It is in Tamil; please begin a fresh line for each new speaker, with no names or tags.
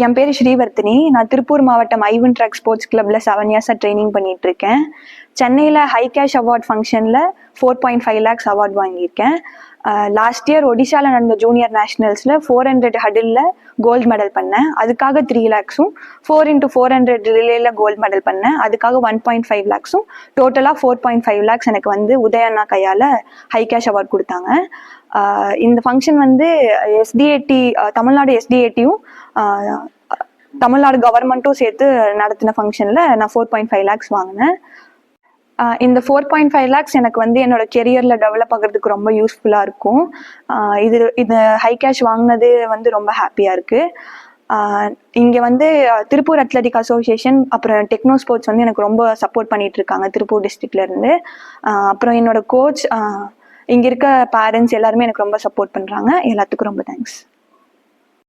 என் பேர் ஸ்ரீவர்த்தினி. நான் திருப்பூர் மாவட்டம் ஐவன் ட்ராக் ஸ்போர்ட்ஸ் கிளப்ல செவன் இயர்ஸாக ட்ரைனிங் பண்ணிட்டு இருக்கேன் சென்னையில் ஹை கேஷ் அவார்ட் ஃபங்க்ஷனில் four point five lakhs award வாங்கியிருக்கேன். லாஸ்ட் இயர் ஒடிஷாவில் நடந்த ஜூனியர் நேஷனல்ஸில் ஃபோர் ஹண்ட்ரட் ஹடிலில் கோல்டு மெடல் பண்ணேன். அதுக்காக த்ரீ லேக்ஸும் ஃபோர் இன்ட்டு ஃபோர் ஹண்ட்ரட் ரிலேயில் கோல்டு மெடல் பண்ணேன். அதுக்காக ஒன் பாயிண்ட் ஃபைவ் லேக்ஸும் டோட்டலாக ஃபோர் பாயிண்ட் ஃபைவ் லேக்ஸ் எனக்கு வந்து உதயண்ணா கையால் ஹை கேஷ் அவார்ட் கொடுத்தாங்க. இந்த ஃபங்க்ஷன் வந்து எஸ்டிஏடி தமிழ்நாடு எஸ்டிஏடியும் தமிழ்நாடு கவர்மெண்ட்டும் சேர்த்து நடத்தின ஃபங்க்ஷனில் நான் ஃபோர் பாயிண்ட் ஃபைவ் லேக்ஸ் வாங்கினேன். இந்த ஃபோர் பாயிண்ட் ஃபைவ் லேக்ஸ் எனக்கு வந்து என்னோட கெரியரில் டெவலப் ஆகிறதுக்கு ரொம்ப யூஸ்ஃபுல்லாக இருக்கும். இது இது ஹை கேஷ் வாங்கினது வந்து ரொம்ப ஹாப்பியாக இருக்குது இங்கே வந்து திருப்பூர் அத்லட்டிக் அசோசியேஷன் அப்புறம் டெக்னோ ஸ்போர்ட்ஸ் வந்து எனக்கு ரொம்ப சப்போர்ட் பண்ணிட்டு இருக்காங்க திருப்பூர் டிஸ்ட்ரிக்ட்லேருந்து அப்புறம் என்னோட கோச் இங்கே இருக்க பேரண்ட்ஸ் எல்லாருமே எனக்கு ரொம்ப சப்போர்ட் பண்ணுறாங்க எல்லாத்துக்கும் ரொம்ப தேங்க்ஸ்